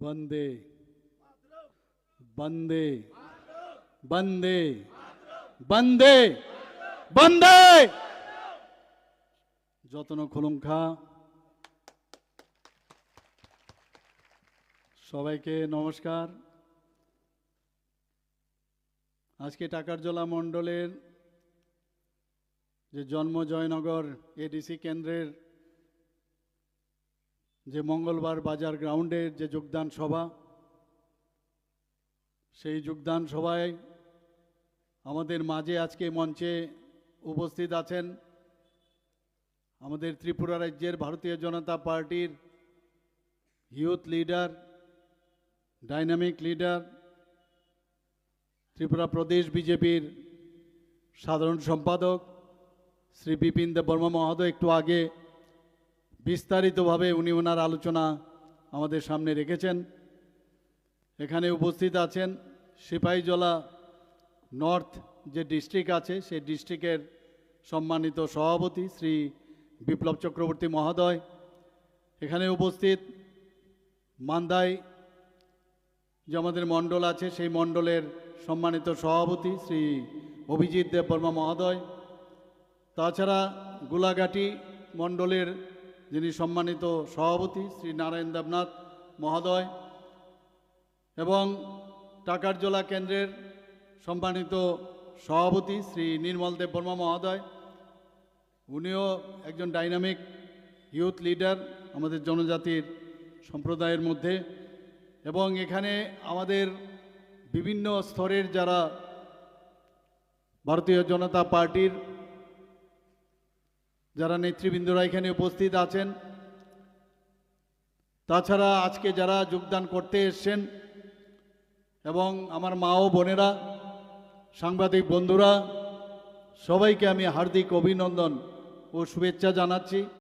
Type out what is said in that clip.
বন্দে। বন্দে। বন্দে। বন্দে। বন্দে। যতন খুলুমখা। সবাইকে নমস্কার। আজকে টাকারজলা মণ্ডলের যে জন্ম জয়নগর এডিসি কেন্দ্রের যে মঙ্গলবার বাজার গ্রাউন্ডের যে যোগদান সভা, সেই যোগদান সভায় আমাদের মাঝে আজকে মঞ্চে উপস্থিত আছেন আমাদের ত্রিপুরা রাজ্যের ভারতীয় জনতা পার্টির youth leader, dynamic leader, Tripura Pradesh বিজেপির সাধারণ সম্পাদক শ্রী বিপিন দেব বর্মা মহোদয় একটু আগে বিস্তারিতভাবে উনি ওনার আলোচনা আমাদের সামনে রেখেছেন। এখানে উপস্থিত আছেন সিপাহীজলা নর্থ যে ডিস্ট্রিক্ট আছে, সেই ডিস্ট্রিক্টের সম্মানিত সভাপতি শ্রী বিপ্লব চক্রবর্তী মহোদয়। এখানে উপস্থিত মান্দাই যে আমাদের মণ্ডল আছে, সেই মণ্ডলের সম্মানিত সভাপতি শ্রী অভিজিৎ দেববর্মা মহোদয়। তাছাড়া গোলাঘাটি মণ্ডলের যিনি সম্মানিত সভাপতি শ্রী নারায়ণ দেবনাথ মহোদয় এবং টাকারজলা কেন্দ্রের সম্মানিত সভাপতি শ্রী নির্মল দেব বর্মা মহোদয়, উনিও একজন ডাইনামিক ইউথ লিডার আমাদের জনজাতির সম্প্রদায়ের মধ্যে এবং এখানে আমাদের বিভিন্ন স্তরের যারা ভারতীয় জনতা পার্টির যারা নেতৃবৃন্দরা এখানে উপস্থিত আছেন, তাছাড়া আজকে যারা যোগদান করতে এসছেন এবং আমার মা ও বোনেরা, সাংবাদিক বন্ধুরা, সবাইকে আমি হার্দিক অভিনন্দন ও শুভেচ্ছা জানাচ্ছি।